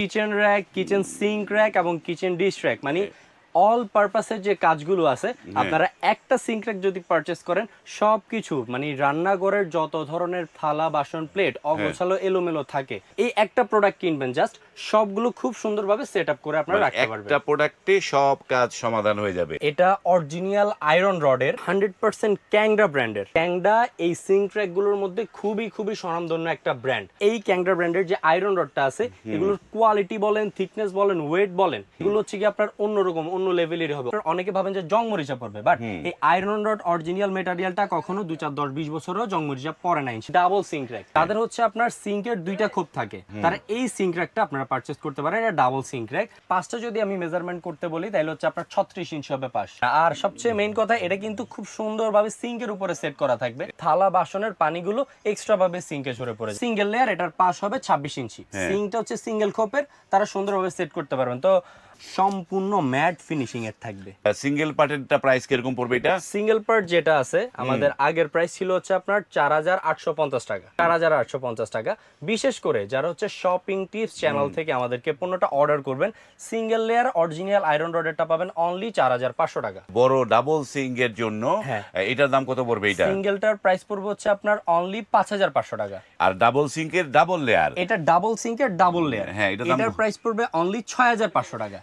Kitchen rack kitchen sink rack এবং kitchen dish rack মানে all পারপাসের যে কাজগুলো আছে আপনারা একটা সিঙ্ক র্যাক যদি পারচেস করেন সব কিছু মানে রান্নাঘরের যত ধরনের থালা বাসন প্লেট অগোছালো এলোমেলো থাকে এই একটা প্রোডাক্ট কিনবেন জাস্ট সবগুলো খুব সুন্দরভাবে সেট আপ করে আপনারা মানে রাখতে পারবেন। একটা প্রোডাক্টে সব কাজ সমাধান হয়ে যাবে। এটা অরিজিনাল আয়রন রডের হান্ড্রেড পার্সেন্ট ক্যাংডা ব্র্যান্ডের ক্যাংডা এই সিঙ্কগুলোর মধ্যে খুবই খুবই স্বনামধন্য একটা ব্র্যান্ড এই ক্যাংডা ব্র্যান্ডের যে আয়রন রডটা আছে এগুলোর কোয়ালিটি বলেন থিকনেস বলেন ওয়েট বলেন এগুলো হচ্ছে কি আপনার অন্যরকম অন্য লেভেলের হবে। অনেকে ভাবেন যে জং মরিচা পড়বে বাট এই আয়রন রড অরিজিনাল মেটারিয়ালটা কখনো দুই চার দশ বিশ বছরও জং মরিচা পড়ে নাই। ডাবল সিঙ্ক র্যাক তাদের হচ্ছে আপনার সিঙ্কের দুইটা খোপ থাকে। তারা এই সিঙ্ক র্যাকটা আপনারা পারচেস করতে পারেন এটা ডাবল সিঙ্ক র্যাক পাঁচটা যদি আমি মেজারমেন্ট করতে বলি তাহলে হচ্ছে আপনার ছত্রিশ ইঞ্চি হবে পাশ আর সবচেয়ে মেইন কথা এটা কিন্তু খুব সুন্দরভাবে সিঙ্কের উপরে সেট করা থাকবে। থালা বাসনের পানিগুলো এক্সট্রা ভাবে সিঙ্কে ঝরে পড়ে সিঙ্গেল লেয়ার এটার পাশ হবে ছাব্বিশ ইঞ্চি সিঙ্কটা হচ্ছে সিঙ্গেল খোপের তারা সুন্দরভাবে সেট করতে পারবেন। তো সম্পূর্ণ ম্যাট ফিনিশিং এর থাকবে। সিঙ্গেল পার্টেরটা প্রাইস কীরকম পড়বে এটা? সিঙ্গেল পার্ট যেটা আছে আমাদের আগের প্রাইস ছিল হচ্ছে আপনার চার হাজার আটশো পঞ্চাশ টাকা। চার হাজার আটশো পঞ্চাশ টাকা। বিশেষ করে যারা হচ্ছে শপিং টিপস চ্যানেল থেকে আমাদেরকে পণ্যটা অর্ডার করবেন সিঙ্গেল লেয়ার অরিজিনাল আয়রন রডেরটা পাবেন অনলি চার হাজার পাঁচশো টাকা। বড় ডাবল সিঙ্গের জন্য হ্যাঁ। এটার দাম কত পড়বে এটা? সিঙ্গেলটার প্রাইস পড়বে হচ্ছে আপনার অনলি পাঁচ হাজার পাঁচশো টাকা। আর ডাবল সিঙ্কের ডাবল লেয়ার এটা ডাবল সিঙ্কের ডাবল লেয়ার হ্যাঁ, এটার? প্রাইস পড়বে অনলি ছয় হাজার পাঁচশো টাকা।